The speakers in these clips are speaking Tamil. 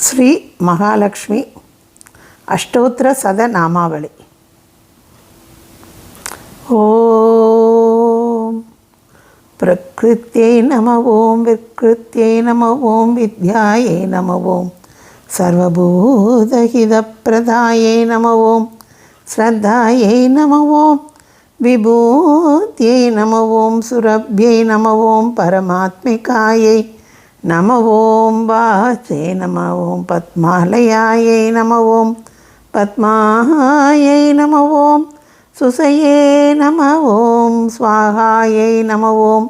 ஸ்ரீ மகாலட்சுமி அஷ்டோத்திர சத நாமாவளி ஓம் பிரகிருத்தியை நம ஓம் விக்ருத்தியை நம ஓம் வித்யாயை நம ஓம் சர்வபூதஹிதப்பிரதாயை நம ஓம் ஸ்ரத்தாயை நம ஓம் விபூத்தியை நம ஓம் சுரபியை நம ஓம் பரமாத்மிகாயை నమ ఓం వాచే నమ ఓం పద్మాలయాయే నమ ఓం పద్మాయై నమ ఓం సుసయే నమ ఓం స్వాహాయై నమ ఓం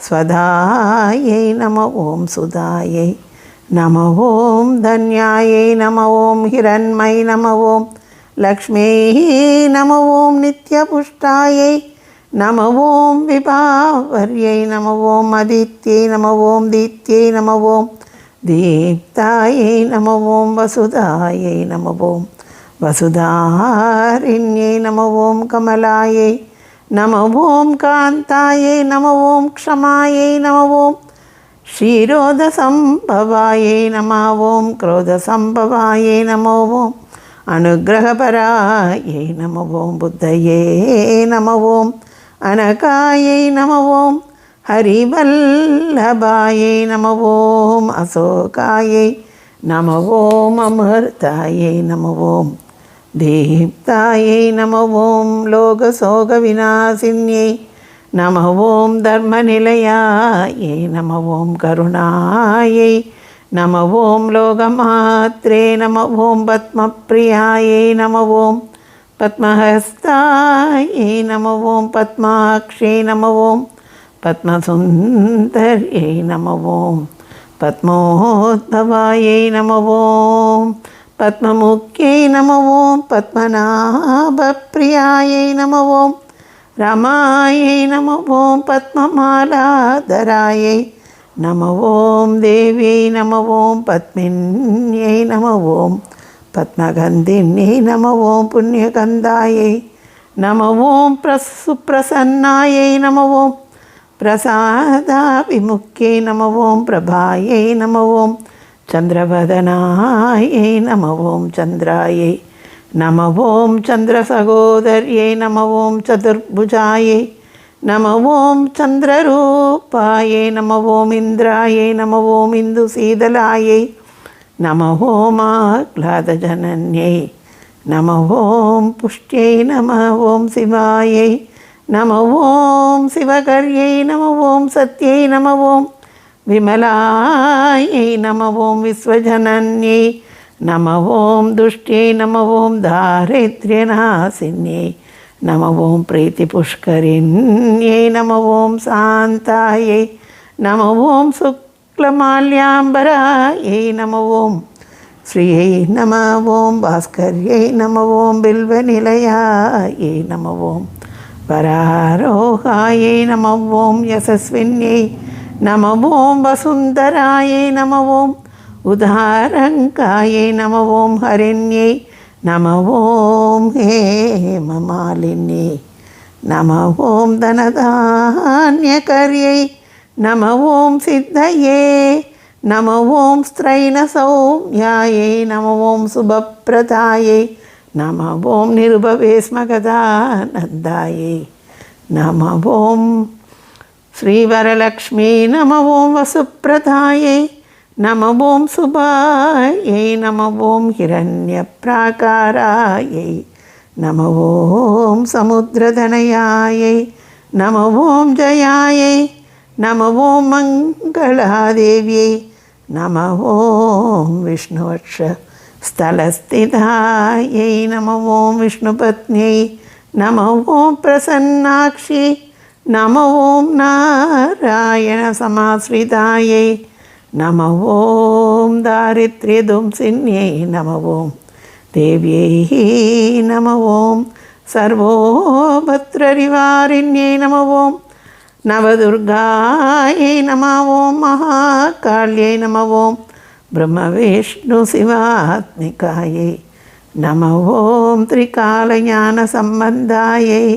స్వధాయై నమ ఓం సుధాయై నమ ఓం ధన్యాయై నమ ఓం హిరణ్మై నమ ఓం లక్ష్మీ నమ ఓం నిత్యపుష్టాయై நம ஓம் விபாவர்யை நம ஓம் அதித்யை நம ஓம் தீத்யை நம ஓம் தீப்தாயை நம ஓம் வசுதாயை நம ஓம் வசுதாரிண்யை நம ஓம் கமலாயை நம ஓம் காந்தாயை நம ஓம் க்ஷமாயை நம ஓம் क्षीरोदसम्भवायै नमो ॐ क्रोधसम्भवायै नमो ॐ अनुग्रहपरायै नमो ॐ बुद्धये नमो ॐ அனகாயை நமவோம் ஹரிவல்லபாயை நமவோம் அசோகாயை நமவோம் அமர்தாயை நமவோம் தீப்தாயை நமவோம் லோகசோக விநாசின்யை நமவோம் தர்மநிலையாயை நமவோம் கருணாயை நமவோம் லோகமாத்ரே நமவோம் பத்மப்ரியாயை நமவோம் పద్మహస్తాయే నమ ఓం పద్మాక్షే నమ ఓం పద్మసుందర్యై నమ ఓం పద్మోద్భవాయై నమ ఓం పద్మముఖ్యై నమ ఓం పద్మనాభప్రియాయై నమ ఓం రమాయై నమ ఓం పద్మమాలాధరాయై దేవ్యై నమ పద్మిన్యై నమ பத்மகந்தினி நம ஓம் புண்ணியகந்தாயை நம ஓம் பிரஸ் சுப்பிரசன்னாயை நம ஓம் பிரசாதா விமுக்கே நம ஓம் பிரபாயை நம ஓம் சந்திரவதனாயை நம ஓம் சந்திராயை நம ஓம் சந்திரசகோதரியை நம ஓம் சதுர்புஜாயை நம ஓம் சந்திரரூபாயை நம இந்திராயை நம இந்து சீதலாயை నమహోమాహ్లాదజనన్యై నమ ఓం పుష్ట్యై నమ ఓం శివాయై నమ ఓం శివకర్యై నమ ఓం సత్యై నమ ఓం విమలాయై నమ ఓం విశ్వజనన్యై నమ ఓం దుష్ట్యై నమ ఓం దారిద్ర్యనాశిన్యై నమ ఓం ప్రీతిపుష్కరిణ్యై నమ ఓం శాంతాయై నమ ఓం సుక్ शुक्लमाल्याम्बरायै नम ॐ श्रियै नम ॐ भास्कर्यै नम ॐ बिल्वनिलयायै नम ॐ वरारोहायै नम ॐ यशस्विन्यै नम ॐ वसुन्दरायै नम ॐ उदारङ्कायै नम ॐ हरिण्यै नम ॐ हेममालिन्यै नम ॐ धनधान्यकर्यै నమ ఓం సిద్ధయే నమ ఓం స్త్రైన సౌమ్యాయే నమ ఓం శుభప్రదాయే నమ ఓం నిరుభవేశ్మగదానందాయే నమ ఓం శ్రీవరలక్ష్మీ నమ ఓం వసుప్రదాయే నమ ఓం సుభాయై నమ ఓం హిరణ్యప్రాకారాయై నమ ఓం సముద్రధనయాయై నమ ఓం జయాయై நமவோ மங்களாதேவியை நமவோம் விஷ்ணுவட்ச स्थलस्थितायै नमवों विष्णुपत्न्यै नमवों प्रसन्नाक्षि नमवों नारायणसमाश्रितायै नमवों दारिद्र्यदुंसिन्यै नमवों देव्यै नमवों सर्वोभद्ररिवारिण्यै नमवों नवदुर्गायै नम ॐ महाकाल्यै नम ॐ ब्रह्मविष्णुशिवात्मिकायै नम ॐ त्रिकालज्ञानसम्बन्धायै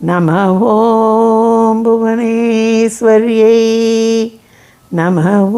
नम ॐ भुवनेश्वर्यै नम ॐ